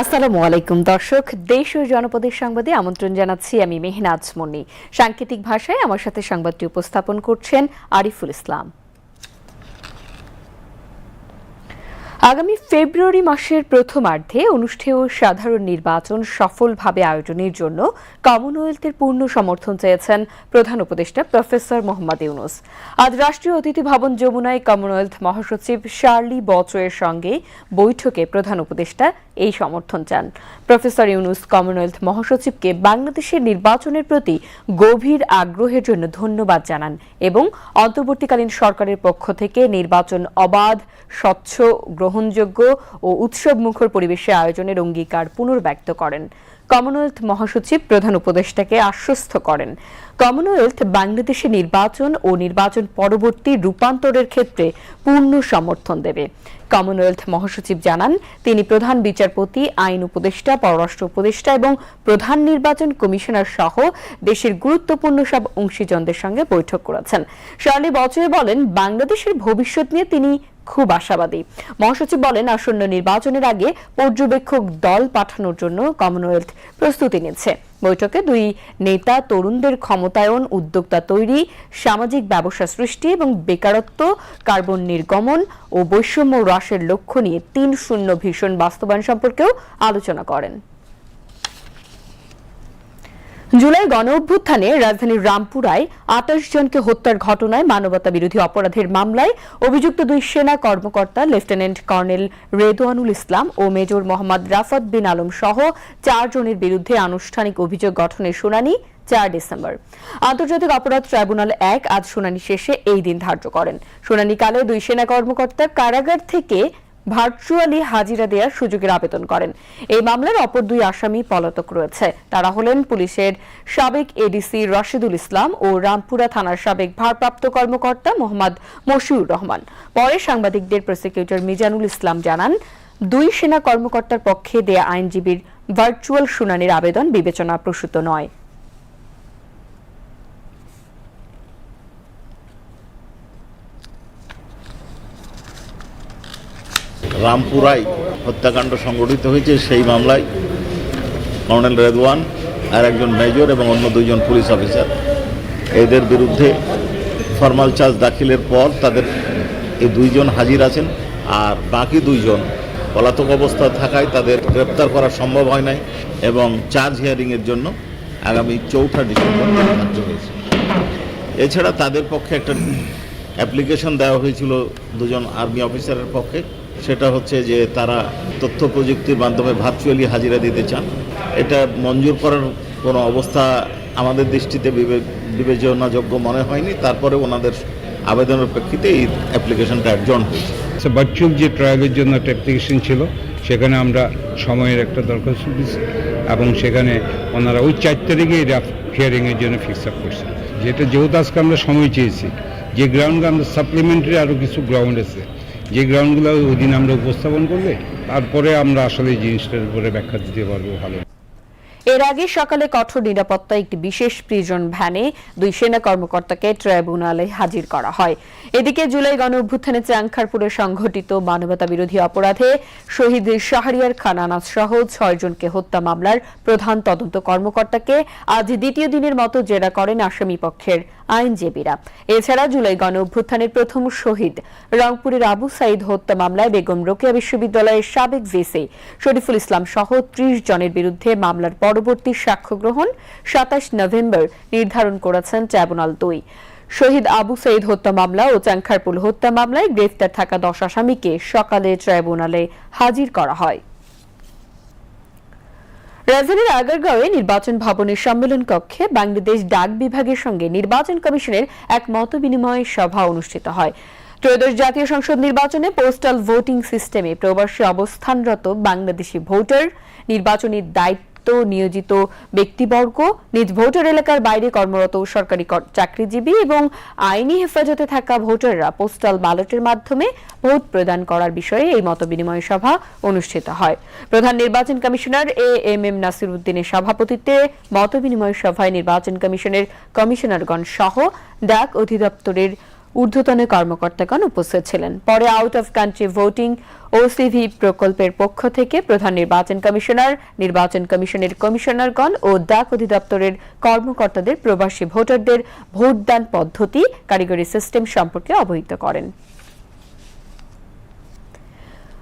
আসসালামু আলাইকুম, দর্শক। দেশ ও জনপদের সংবাদে আমন্ত্রণ জানাচ্ছি আমি মেহনাজ মনি সাংকেতিক ভাষায় আমার সাথে সংবাদটি উপস্থাপন করছেন আরিফুল ইসলাম। আগামী ফেব্রুয়ারি মাসের প্রথমার্ধে অনুষ্ঠেয় সাধারণ নির্বাচন সফলভাবে আয়োজনের জন্য কমনওয়েলথের পূর্ণ সমর্থন চেয়েছেন প্রধান উপদেষ্টা প্রফেসর মোহাম্মদ ইউনুস। আজ রাষ্ট্রীয় অতিথি ভবন যমুনায় কমনওয়েলথ মহাসচিব শার্লি বচয়ের সঙ্গে বৈঠকে প্রধান উপদেষ্টা এই সমর্থন চান। প্রফেসর ইউনুস কমনওয়েলথ মহাসচিবকে বাংলাদেশের নির্বাচনের প্রতি গভীর আগ্রহের জন্য ধন্যবাদ জানান এবং অন্তর্বর্তীকালীন সরকারের পক্ষ থেকে নির্বাচন অবাধ, স্বচ্ছ গ্রহণযোগ্য ও উৎসব মুখর পরিবেশে আয়োজনের অঙ্গীকার পুনর্ব্যক্ত করেন। কমনওয়েলথ মহাসচিব প্রধান উপদেষ্টাকে আশ্বস্ত করেন। কমনওয়েলথ বাংলাদেশে নির্বাচন ও নির্বাচন পরবর্তী রূপান্তরের ক্ষেত্রে পূর্ণ সমর্থন দেবে। কমনওয়েলথ মহাসচিব জানান, তিনি প্রধান বিচারপতি, আইন উপদেষ্টা, পররাষ্ট্র উপদেষ্টা এবং প্রধান নির্বাচন কমিশনার সহ দেশের গুরুত্বপূর্ণ সব অংশীজনদের সঙ্গে বৈঠক করেছেন। শার্লি বচয়ে বলেন, বাংলাদেশের ভবিষ্যৎ নিয়ে তিনি খুব আশাবাদী। মহাসচিব বলেন, আসন্ন নির্বাচনের আগে পর্যবেক্ষক দল পাঠানোর জন্য কমনওয়েলথ প্রস্তুতি নিচ্ছে। বৈঠকে দুই নেতা তরুণদের ক্ষমতায়ন, উদ্যোক্তা তৈরি, সামাজিক ব্যবসা সৃষ্টি এবং বেকারত্ব, কার্বন নির্গমন ও বৈষম্য হ্রাসের লক্ষ্য নিয়ে তিন শূন্য ভীষণ বাস্তবায়ন সম্পর্কেও আলোচনা করেন। জুলাই গণ অভ্যুত্থানে রাজধানীর রামপুরায় আঠাশ জনকে হত্যার ঘটনায় মানবতা বিরোধী অপরাধের মামলায় অভিযুক্ত দুই সেনা কর্মকর্তা লেফটেন্যান্ট কর্নেল রেদওয়ানুল ইসলাম ও মেজর মোহাম্মদ রাফাত বিন আলম সহ চারজনের বিরুদ্ধে আনুষ্ঠানিক অভিযোগ গঠনের শুনানি চার ডিসেম্বর। আন্তর্জাতিক অপরাধ ট্রাইব্যুনাল এক আজ শুনানি শেষে এই দিন ধার্য করেন। শুনানিকালে দুই সেনা কর্মকর্তা কারাগার থেকে ভার্চুয়ালি হাজিরা দেওয়ার সুযোগের আবেদন করেন। এই মামলার অপর দুই আসামি পলাতক রয়েছে। তারা হলেন পুলিশের সাবেক এডিসি রশিদুল ইসলাম ও রামপুরা থানার সাবেক ভারপ্রাপ্ত কর্মকর্তা মোহাম্মদ মশিউর রহমান। পরে সাংবাদিকদের প্রসিকিউটর মিজানুল ইসলাম জানান, দুই সেনা কর্মকর্তার পক্ষে দেয়া আইনজীবীর ভার্চুয়াল শুনানির আবেদন বিবেচনা প্রসূত নয়। রামপুরায় হত্যাকাণ্ড সংঘটিত হয়েছে, সেই মামলায় কর্নেল রেদওয়ান আর একজন মেজর এবং অন্য দুইজন পুলিশ অফিসার। এদের বিরুদ্ধে ফরমাল চার্জ দাখিলের পর তাদের এই দুইজন হাজির আছেন আর বাকি দুইজন পলাতক অবস্থা থাকায় তাদের গ্রেপ্তার করা সম্ভব হয় নাই এবং চার্জ হিয়ারিংয়ের জন্য আগামী চৌঠা ডিসেম্বর ধার্য হয়েছে। এছাড়া তাদের পক্ষে একটা অ্যাপ্লিকেশন দেওয়া হয়েছিল দুজন আর্মি অফিসারের পক্ষে। সেটা হচ্ছে যে তারা তথ্য প্রযুক্তির মাধ্যমে ভার্চুয়ালি হাজিরা দিতে চান। এটা মঞ্জুর করার কোনো অবস্থা আমাদের দৃষ্টিতে বিবেচনাযোগ্য মনে হয়নি। তারপরে ওনাদের আবেদনের প্রেক্ষিতে এই অ্যাপ্লিকেশনটা অ্যাডজন হয়েছে। ভার্চুয়াল যে ট্রায়ালের জন্য একটা অ্যাপ্লিকেশন ছিল, সেখানে আমরা সময়ের একটা দরখাস্ত দিচ্ছি এবং সেখানে ওনারা ওই চার তারিখে হিয়ারিংয়ের জন্য ফিক্স আপ করছে। যেটা যেহেতু আজকে আমরা সময় চেয়েছি, যে গ্রাউন্ড আমরা সাপ্লিমেন্টারি আরও কিছু গ্রাউন্ড আছে যে গ্রাউন্ডগুলো ওই দিন আমরা উপস্থাপন করলে, তারপরে আমরা আসলে জিনিসটার উপরে ব্যাখ্যা দিতে পারব ভালো। এর আগে সকালে কঠোর নিরাপত্তায় একটি বিশেষ প্রিজন ভ্যানে দুই সেনা কর্মকর্তাকে ট্রাইব্যুনালে হাজির করা হয়। এদিকে জুলাই গণ অভ্যুত্থানে চাংখারপুরে সংঘটিত মানবতা বিরোধী অপরাধে শহীদ শাহরিয়ার খান আনাজ সহ ছয় জনকে হত্যা মামলার প্রধান তদন্ত কর্মকর্তাকে আজ দ্বিতীয় দিনের মতো জেরা করেন আসামি পক্ষের আইনজীবীরা। এছাড়া জুলাই গণ অভ্যুত্থানের প্রথম শহীদ রংপুরের আবু সাইদ হত্যা মামলায় বেগম রোকেয়া বিশ্ববিদ্যালয়ের সাবেক ভিসি শরীফুল ইসলাম সহ ত্রিশ জনের বিরুদ্ধে মামলার পরবর্তী সাক্ষ্য গ্রহণ সাতাশ নভেম্বর নির্ধারণ করেছেন ট্রাইব্যুনাল দুই। শহীদ আবু সঈদ হত্যা মামলা ও চাংখারপুল হত্যা মামলায় গ্রেফতার থাকা দশ আসামিকে সকালে ট্রাইব্যুনালে হাজির করা হয়। রাজধানীর আগারগাঁওয়ে নির্বাচন ভবনের সম্মেলন কক্ষে বাংলাদেশ ডাক বিভাগের সঙ্গে নির্বাচন কমিশনের এক মত বিনিময় সভা অনুষ্ঠিত হয়। ত্রয়োদশ জাতীয় সংসদ নির্বাচনে পোস্টাল ভোটিং সিস্টেমে প্রবাসী অবস্থানরত বাংলাদেশি ভোটার, নির্বাচনী দায়িত্ব নিয়োজিত ব্যক্তিবর্গ নিজ ভোটার এলাকার বাইরে কর্মরত সরকারি চাকরিজীবী এবং আইনি হেফাজতে থাকা ভোটাররা পোস্টাল ব্যালটের মাধ্যমে ভোট প্রদান করার বিষয়ে এই মতবিনিময় সভা অনুষ্ঠিত হয়। প্রধান নির্বাচন commissioner A M M Nasir উদ্দিনের সভাপতিত্বে মতবিনিময় সভায় নির্বাচন কমিশনের কমিশনারগণ সহ ডাক অধিদপ্তরের ঊর্ধ্বতন কর্মকর্তাগণ উপস্থিত ছিলেন। পরে out of country voting OCV প্রকল্পের পক্ষ থেকে প্রধান নির্বাচন কমিশনার, নির্বাচন কমিশনের কমিশনারগণ ও ডাক অধিদপ্তরের কর্মকর্তাদের প্রবাসী ভোটারদের ভোটদান পদ্ধতি কারিগরি সিস্টেম সম্পর্কে অবহিত করেন।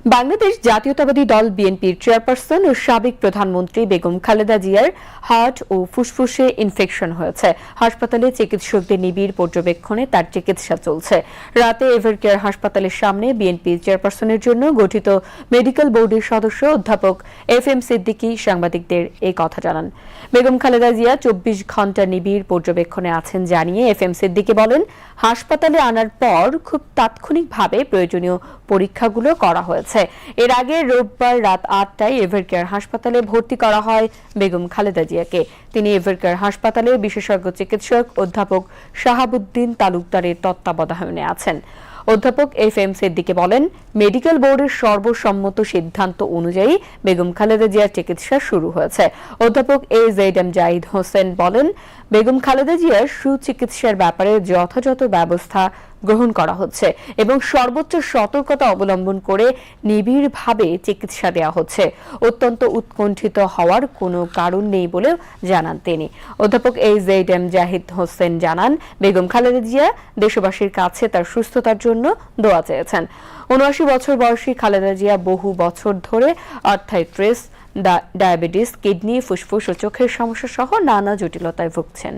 বাংলাদেশ জাতীয়তাবাদী দল বিএনপির চেয়ারপারসন ও সাবেক প্রধানমন্ত্রী বেগম খালেদা জিয়ার হার্ট ও ফুসফুসে ইনফেকশন হয়েছে। হাসপাতালে চিকিৎসকদের নিবিড় পর্যবেক্ষণে তার চিকিৎসা চলছে। রাতে এভারকেয়ার হাসপাতালের সামনে বিএনপির চেয়ারপারসনের জন্য গঠিত মেডিকেল বোর্ডের সদস্য অধ্যাপক এফ এম সিদ্দিকী সাংবাদিকদের এই কথা জানান। বেগম খালেদা জিয়া চব্বিশ ঘণ্টা নিবিড় পর্যবেক্ষণে আছেন জানিয়ে এফ এম সিদ্দিকী বলেন, হাসপাতালে আনার পর খুব তাৎক্ষণিকভাবে প্রয়োজনীয় পরীক্ষাগুলো করা হয়েছে। এর আগে রোববার রাত আটটায় এভারকেয়ার হাসপাতালে ভর্তি করা হয় বেগম খালেদা জিয়াকে। তিনি এভারকেয়ার হাসপাতালে বিশেষজ্ঞ চিকিৎসক অধ্যাপক শাহাবুদ্দিন তালুকদারের তত্ত্বাবধানে আছেন। অধ্যাপক এফ এম সিদ্দিকে বলেন, মেডিকেল বোর্ডের সর্বসম্মত সিদ্ধান্ত অনুযায়ী বেগম খালেদা জিয়ার চিকিৎসা শুরু হয়েছে। অধ্যাপক A Z M Zahid Hossain বলেন, বেগম খালেদা জিয়ার সুচিকিৎসার ব্যাপারে যথাযথ ব্যবস্থা গ্রহণ করা হচ্ছে এবং সর্বোচ্চ সতর্কতা অবলম্বন করে নিবিড়ভাবে চিকিৎসা দেওয়া হচ্ছে। অত্যন্ত উৎকণ্ঠিত হওয়ার কোনো কারণ নেই বলেও জানান তিনি। অধ্যাপক A Z M Zahid Hossain জানান, বেগম খালেদা জিয়া দেশবাসীর কাছে তার সুস্থতার জন্য দোয়া চেয়েছেন। উনআশি বছর বয়সী খালেদা জিয়া বহু বছর ধরে অর্থাইট্রিস ডায়াবেটিস কিডনি ফুসফুস ও চোখের সমস্যা সহ নানা জটিলতায় ভুগছেন।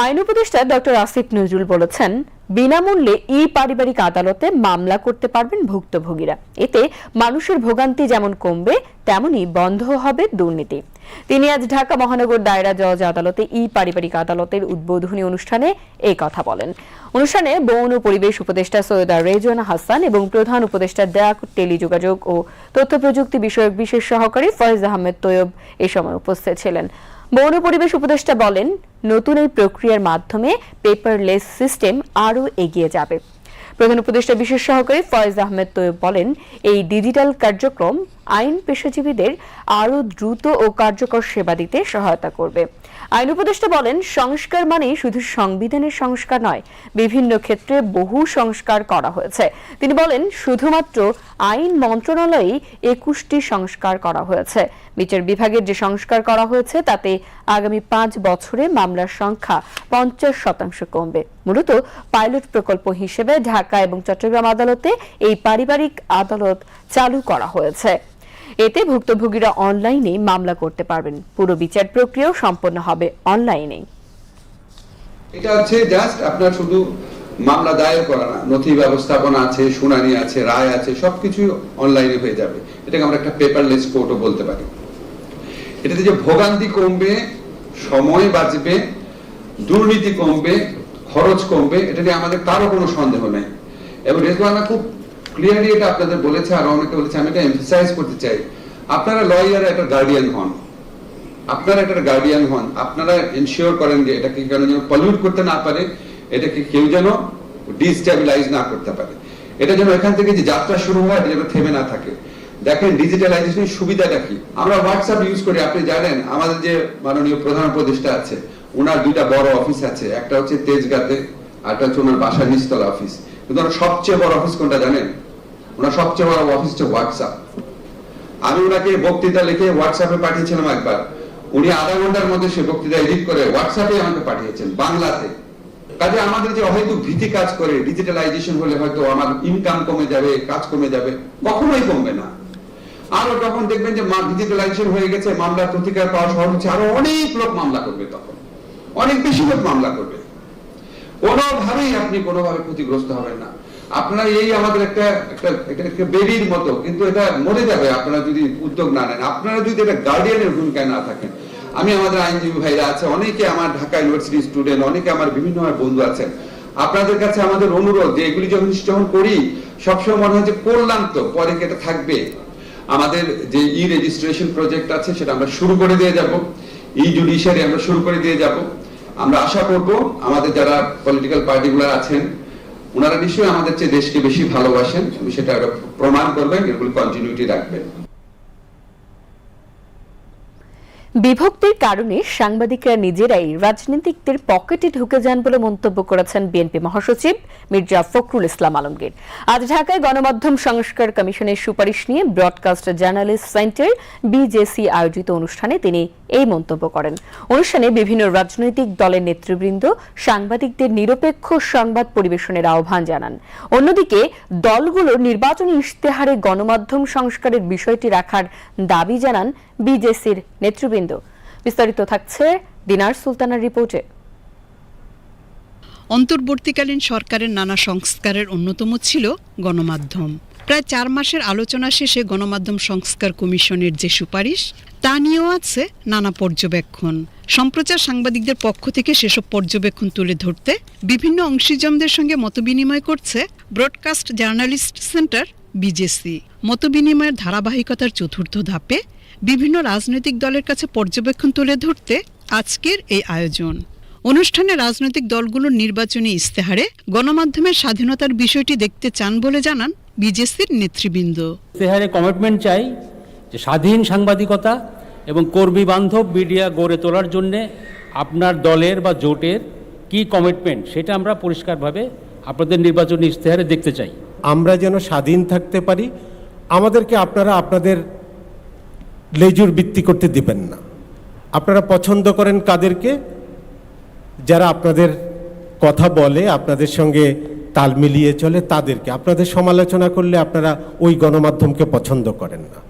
আইন উপদেষ্টা ডক্টর আসিফ নজরুল বলেছেন, বিনামূল্যে ই পারিবারিক আদালতে মামলা করতে পারবেন ভুক্তভোগীরা। এতে মানুষের ভোগান্তি যেমন কমবে, তেমনি বন্ধ হবে দুর্নীতি। তিনি আজ ঢাকা মহানগর দায়রা জজ আদালতে ই পারিবারিক আদালতের উদ্বোধনী অনুষ্ঠানে এই কথা বলেন। অনুষ্ঠানে বন ও পরিবেশ উপদেষ্টা সৈয়দা রেজওয়ানা হাসান এবং প্রধান উপদেষ্টা ডাক টেলিযোগাযোগ ও তথ্য প্রযুক্তি বিষয়ক বিশেষ সহকারী ফয়েজ আহমেদ তৈয়ব এ সময় উপস্থিত ছিলেন। বন পরিবেশ উপদেষ্টা বলেন, নতুন এই প্রক্রিয়ার মাধ্যমে পেপারলেস সিস্টেম আরও এগিয়ে যাবে। প্রধান উপদেষ্টা বিশেষ সহকারী ফয়েজ আহমেদ তৈয়ব বলেন, এই ডিজিটাল কার্যক্রম আইন পেশাজীবীদের আরও দ্রুত ও কার্যকর সেবা দিতে সহায়তা করবে। আইন উপদেষ্টা বলেন, সংস্কার মানে শুধু সংবিধানের সংস্কার নয়, বিভিন্ন ক্ষেত্রে বহু সংস্কার করা হয়েছে। তিনি বলেন, শুধুমাত্র আইন মন্ত্রণালয়েই একুশটি সংস্কার করা হয়েছে। বিচার বিভাগের যে সংস্কার করা হয়েছে, তাতে আগামী পাঁচ বছরে মামলার সংখ্যা পঞ্চাশ শতাংশ কমবে। মূলত পাইলট প্রকল্প হিসেবে ঢাকা এবং চট্টগ্রাম আদালতে এই পারিবারিক আদালত চালু করা হয়েছে। এতে ভুক্তভোগীরা অনলাইনে মামলা করতে পারবেন। পুরো বিচার প্রক্রিয়াও সম্পন্ন হবে অনলাইনে। এটা হচ্ছে জাস্ট আপনার শুধু মামলা দায়ের করা না, নথি ব্যবস্থাপনা আছে, শুনানি আছে, রায় আছে সবকিছু অনলাইনে হয়ে যাবে। এটাকে আমরা একটা পেপারলেস কোর্টও বলতে পারি। এটাতে যে ভোগান্তি কমবে, সময় বাঁচবে, দুর্নীতি কমবে, খরচ কমবে এটা নিয়ে আমাদের কারও কোনো সন্দেহ নেই। এবং রেজওয়ানা খুব ক্লিয়ারলি এটা আপনাদের বলেছে, আর অনেকে বলেছে, আমি এটা এমফাসাইজ করতে চাই। আপনারা লয়ার একটা গার্ডিয়ান হন। আপনারা একটা গার্ডিয়ান হন। আপনারা এনশিওর করেন যে এটাকে কেন যেন পলিউট করতে না পারে, এটাকে কেউ যেন ডিস্টেবিলাইজ না করতে পারে। এটা যেন এখান থেকে যে যাত্রা শুরু হয়, এটা যেন থেমে না থাকে। দেখেন ডিজিটালাইজেশনের সুবিধাটা কি? আমরা হোয়াটসঅ্যাপ ইউজ করি, আপনি জানেন, আমাদের যে মাননীয় প্রধান উপদেষ্টা আছে ওনার দুইটা বড় অফিস আছে। একটা হচ্ছে তেজগাতে, আর একটা হচ্ছে ওনার বাসার নিচতলা অফিস কিন্তু ওনার সবচেয়ে বড় অফিস কোনটা জানেন? ওনার সবচেয়ে বড় অফিস হচ্ছে হোয়াটসঅ্যাপ আমি ওনাকে বক্তৃতা লিখে হোয়াটসঅ্যাপে পাঠিয়েছিলাম একবার। উনি আধা ঘণ্টার মধ্যে সে বক্তৃতা এডিট করে হোয়াটসঅ্যাপে আমাকে পাঠিয়েছেন, বাংলাতে। কাজে আমাদের যে হয়তো ভীতি কাজ করে ডিজিটালাইজেশন হলে হয়তো আমার ইনকাম কমে যাবে, কাজ কমে যাবে, কখনোই কমবে না। আরও তখন দেখবেন যে ডিজিটালাইজেশন হয়ে গেছে, মামলার প্রতিকার পাওয়া সহজ হচ্ছে আরও অনেক লোক মামলা করবে তখন। অনেক বেশি লোক মামলা করবে। কোনোভাবেই আপনি কোনোভাবে ক্ষতিগ্রস্ত হবেন না। আপনারা এই আমাদের একটা একটা একটা বেরির মতো, কিন্তু এটা মরে যাবে, আপনারা যদি উদ্যোগ না নেন। আপনারা যদি এটা গার্ডিয়ানের ভূমিকায় না থাকেন। আমি আমাদের আইনজীবী ভাইরা আছে, অনেকে আমার ঢাকা ইউনিভার্সিটি স্টুডেন্ট অনেকে আমার বিভিন্ন বন্ধু আছেন। আপনাদের কাছে আমাদের অনুরোধ যে এগুলি যখন যখন করি, সবসময় মনে হয় যে করলাম তো, পরে এটা থাকবে? আমাদের যে ই রেজিস্ট্রেশন প্রজেক্ট আছে, সেটা আমরা শুরু করে দিয়ে যাব। ই জুডিশিয়ারি আমরা শুরু করে দিয়ে যাব। আমরা আশা করব আমাদের যারা পলিটিক্যাল পার্টিগুলো আছেন, ওনারা নিশ্চয়ই আমাদের চেয়ে দেশকে বেশি ভালোবাসেন। সেটা প্রমাণ করবেন, এগুলো কন্টিনিউটি রাখবেন। বিভক্তির কারণে সাংবাদিকরা নিজেরাই রাজনীতিকদের পকেটে ঢুকে যান বলে মন্তব্য করেছেন বিএনপি মহাসচিব মির্জা ফখরুল ইসলাম আলমগীর। আজ ঢাকায় গণমাধ্যম সংস্কার কমিশনের সুপারিশ নিয়ে ব্রডকাস্ট জার্নালিস্ট সেন্টার বিজেসি আয়োজিত অনুষ্ঠানে তিনি এই মন্তব্য করেন। অনুষ্ঠানে বিভিন্ন রাজনৈতিক দলের নেতৃবৃন্দ সাংবাদিকদের নিরপেক্ষ সংবাদ পরিবেশনের আহ্বান জানান। অন্যদিকে দলগুলোর নির্বাচনী ইশতেহারে গণমাধ্যম সংস্কারের বিষয়টি রাখার দাবি জানান বিজেসির নেতৃবৃন্দ। বিস্তারিত থাকছে দিনার সুলতানার রিপোর্টে। অন্তর্বর্তীকালীন সরকারের নানা সংস্কারের অন্যতম ছিল গণমাধ্যম। প্রায় চার মাসের আলোচনা শেষে গণমাধ্যম সংস্কার কমিশনের যে সুপারিশ, তা নিয়েও আছে নানা পর্যবেক্ষণ। সম্প্রচার সাংবাদিকদের পক্ষ থেকে সেসব পর্যবেক্ষণ তুলে ধরতে বিভিন্ন অংশীজনদের সঙ্গে মতবিনিময় করছে ব্রডকাস্ট জার্নালিস্ট সেন্টার বিজেসি। মতবিনিময়ের ধারাবাহিকতার চতুর্থ ধাপে বিভিন্ন রাজনৈতিক দলের কাছে পর্যবেক্ষণ তুলে ধরতে আজকের এই আয়োজন। অনুষ্ঠানে রাজনৈতিক দলগুলোর নির্বাচনী ইস্তেহারে গণমাধ্যমের স্বাধীনতার বিষয়টি দেখতে চান বলে জানান বিজেসির নেতৃবৃন্দ। ইশতেহারে কমিটমেন্ট চাই যে স্বাধীন সাংবাদিকতা এবং কর্মী বান্ধব মিডিয়া গড়ে তোলার জন্যে আপনার দলের বা জোটের কি কমিটমেন্ট সেটা আমরা পরিষ্কারভাবে আপনাদের নির্বাচনী ইশতেহারে দেখতে চাই। আমরা যেন স্বাধীন থাকতে পারি। আমাদেরকে আপনারা আপনাদের লেজুর বৃত্তি করতে দিবেন না। আপনারা পছন্দ করেন কাদেরকে? যারা আপনাদের কথা বলে, আপনাদের সঙ্গে তাল মিলিয়ে চলে, তাদেরকে। আপনাদের সমালোচনা করলে আপনারা ওই গণমাধ্যমকে পছন্দ করেন না।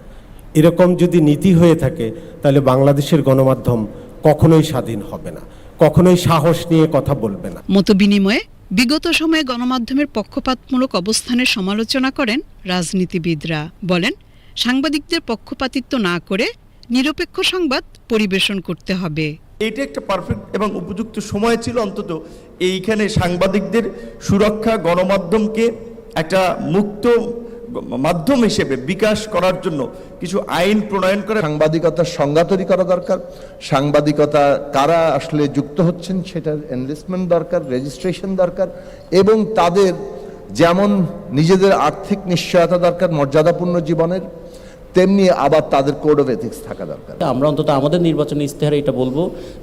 এরকম যদি নীতি হয়ে থাকে, তাহলে বাংলাদেশের গণমাধ্যম কখনোই স্বাধীন হবে না। কখনোই সাহস নিয়ে কথা বলবে না। মতবিনিময়ে বিগত সময়ে গণমাধ্যমের পক্ষপাতমূলক অবস্থানের সমালোচনা করেন রাজনীতিবিদরা। বলেন সাংবাদিকদের পক্ষপাতিত্ব না করে নিরপেক্ষ সংবাদ পরিবেশন করতে হবে। এটা একটা পারফেক্ট এবং উপযুক্ত সময় ছিল অন্তত। এইখানে সাংবাদিকদের সুরক্ষা গণমাধ্যমকে একটা মুক্ত মাধ্যম হিসেবে বিকাশ করার জন্য কিছু আইন প্রণয়ন করে সাংবাদিকতার সংজ্ঞা তৈরি করা দরকার। সাংবাদিকতা কারা আসলে যুক্ত হচ্ছেন সেটার এনলিস্টমেন্ট দরকার রেজিস্ট্রেশন দরকার এবং তাদের যেমন নিজেদের আর্থিক নিশ্চয়তা দরকার মর্যাদাপূর্ণ জীবনের তেমনি আবার তাদের কোড অফ এথিক্স থাকা দরকার। আমরা অন্তত আমাদের নির্বাচনী ইশতেহারে এটা বলব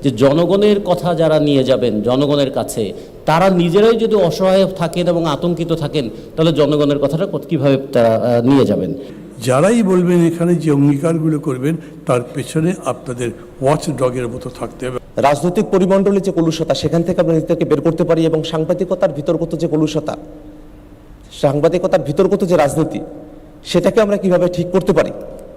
যে জনগণের কথা যারা নিয়ে যাবেন জনগণের কাছে তারা নিজেরাই যদি অসহায় থাকেন এবং আতঙ্কিত থাকেন তাহলে জনগণের কথাটা কীভাবে তারা নিয়ে যাবেন? যারাই বলবেন এখানে যে অঙ্গীকারগুলো করবেন তার পেছনে আপনাদের ওয়াচ ডগের মতো থাকতে হবে। রাজনৈতিক পরিমণ্ডলে যে কলুষতা সেখান থেকে আমরা নিজেদেরকে বের করতে পারি এবং সাংবাদিকতার ভিতরগত যে কলুষতা সাংবাদিকতার ভিতরগত যে রাজনীতি সেটাকে আমরা কীভাবে ঠিক করতে পারি?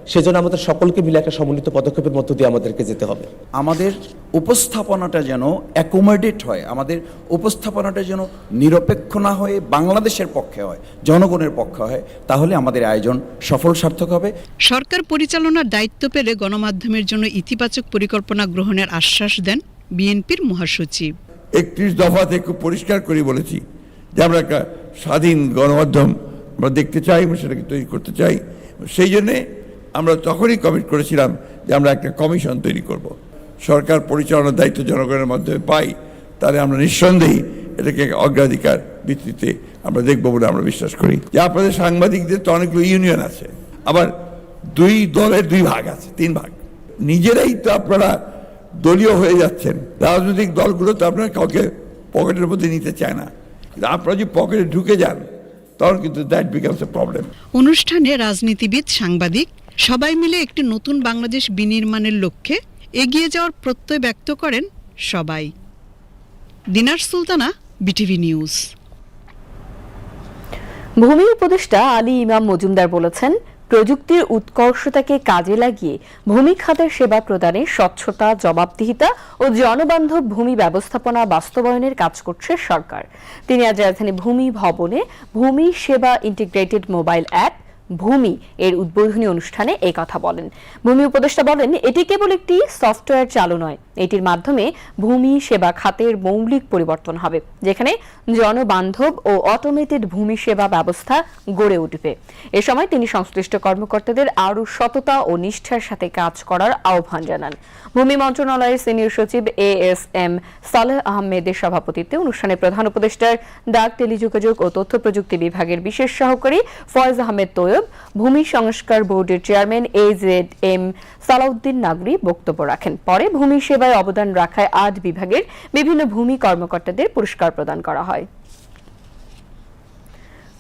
সেজন্য আমাদের সকলকে মিলে একটা সমন্বিত পদক্ষেপের মধ্য দিয়ে আমাদেরকে যেতে হবে। আমাদের উপস্থাপনাটা যেন অ্যাকোমোডেট হয় আমাদের উপস্থাপনাটা যেন নিরপেক্ষ না হয়ে বাংলাদেশের পক্ষে হয় জনগণের পক্ষে হয় তাহলে আমাদের আয়োজন সফল সার্থক হবে। সরকার পরিচালনার দায়িত্ব পেলে গণমাধ্যমের জন্য ইতিবাচক পরিকল্পনা গ্রহণের আশ্বাস দেন বিএনপির মহাসচিব। একত্রিশ দফাতে খুব পরিষ্কার করে বলেছি যে আমরা একটা স্বাধীন গণমাধ্যম আমরা দেখতে চাই এবং সেটাকে তৈরি করতে চাই। সেই জন্যে আমরা তখনই কমিট করেছিলাম যে আমরা একটা কমিশন তৈরি করব। সরকার পরিচালনার দায়িত্ব জনগণের মাধ্যমে পাই, তাহলে আমরা নিঃসন্দেহে এটাকে অগ্রাধিকার ভিত্তিতে আমরা দেখব বলে আমরা বিশ্বাস করি। যে আপনাদের সাংবাদিকদের তো অনেকগুলো ইউনিয়ন আছে, আবার দুই দলের দুই ভাগ আছে, তিন ভাগ। নিজেরাই তো আপনারা দলীয় হয়ে যাচ্ছেন। রাজনৈতিক দলগুলো তো আপনারা কাউকে পকেটের মধ্যে নিতে চায় না। কিন্তু আপনারা যদি পকেটে ঢুকে যান তখন কিন্তু দ্যাট বিকামস এ প্রবলেম অনুষ্ঠানে রাজনীতিবিদ সাংবাদিক সবাই মিলে একটি নতুন বাংলাদেশ বিনির্মাণের লক্ষ্যে এগিয়ে যাওয়ার প্রত্যয় ব্যক্ত করেন সবাই। Dinar Sultana BTV news. ভূমি উপদেষ্টা আলী ইমাম মজুমদার বলেছেন প্রযুক্তির উৎকর্ষতাকে কাজে লাগিয়ে ভূমি খাতের সেবা প্রদানে স্বচ্ছতা, জবাবদিহিতা ও জনবান্ধব ভূমি ব্যবস্থাপনা বাস্তবায়নের কাজ করছে সরকার। তিনি আজ রাজধানী ভূমি ভবনে ভূমি সেবা ইন্টিগ্রেটেড মোবাইল অ্যাপ, ভূমি এর উদ্বোধনী অনুষ্ঠানে এই কথা বলেন। ভূমি উপদেষ্টা বলেন, এটি কেবল একটি সফটওয়্যার চালু নয় এটির মাধ্যমে ভূমি, সেবা খাতের মৌলিক পরিবর্তন হবে, যেখানে জনবান্ধব ও অটোমেটেড ভূমি সেবা ব্যবস্থা গড়ে উঠবে। এ সময় তিনি সংশ্লিষ্ট কর্মকর্তাদের আরও সততা ও নিষ্ঠার সাথে কাজ করার আহ্বান জানান। ভূমি মন্ত্রণালয়ের সিনিয়র সচিব এ এস এম সালেহ আহমেদের সভাপতিত্বে অনুষ্ঠানে প্রধান উপদেষ্টার ডাক, টেলিযোগাযোগ ও তথ্য প্রযুক্তি বিভাগের বিশেষ সহকারী ফয়েজ আহমেদ তৈয়ব, ভূমি সংস্কার বোর্ডের chairman A Z M Salauddin Nagari বক্তব্য রাখেন। পরে ভূমি সেবায় অবদান রাখায় আট বিভাগের বিভিন্ন ভূমি কর্মকর্তাদের পুরস্কার প্রদান করা হয়।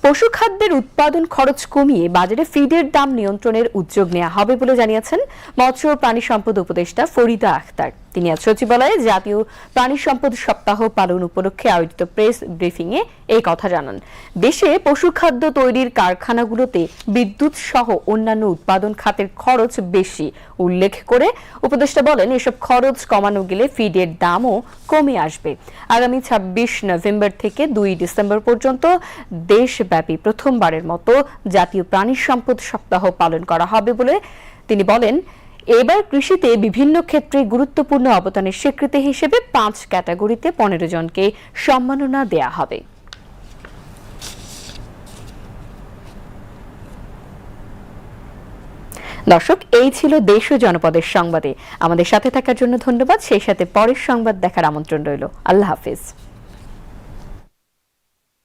পশু খাদ্যের উৎপাদন খরচ কমিয়ে বাজারে ফিডের দাম নিয়ন্ত্রণের উদ্যোগ নেওয়া হবে বলে জানিয়েছেন মৎস্য ও প্রাণী সম্পদ উপদেষ্টা ফরিদা আখতার। তিনি আজ সচিবালয়ে জাতীয় প্রাণী সম্পদ সপ্তাহ পালন উপলক্ষে আয়োজিত প্রেস ব্রিফিং এ এই কথা জানান। দেশে পশুখাদ্য তৈরির কারখানাগুলোতে বিদ্যুৎ সহ অন্যান্য উৎপাদন খাতের খরচ বেশি, উল্লেখ করে উপদেষ্টা বলেন, এসব খরচ কমানো গেলে ফিডের দামও কমে আসবে। আগামী ছাব্বিশ নভেম্বর থেকে দুই ডিসেম্বর পর্যন্ত দেশব্যাপী প্রথমবারের মতো জাতীয় প্রাণী সম্পদ সপ্তাহ পালন করা হবে বলে তিনি বলেন এবার কৃষিতে বিভিন্ন ক্ষেত্রে গুরুত্বপূর্ণ অবদানের স্বীকৃতি হিসেবে পাঁচ ক্যাটাগরিতে পনেরো জনকে সম্মাননা দেয়া হবে। দর্শক, এই ছিল দেশ ও জনপদের সংবাদে। আমাদের সাথে থাকার জন্য ধন্যবাদ। সেই সাথে পরের সংবাদ দেখার আমন্ত্রণ রইল। আল্লাহ হাফিজ।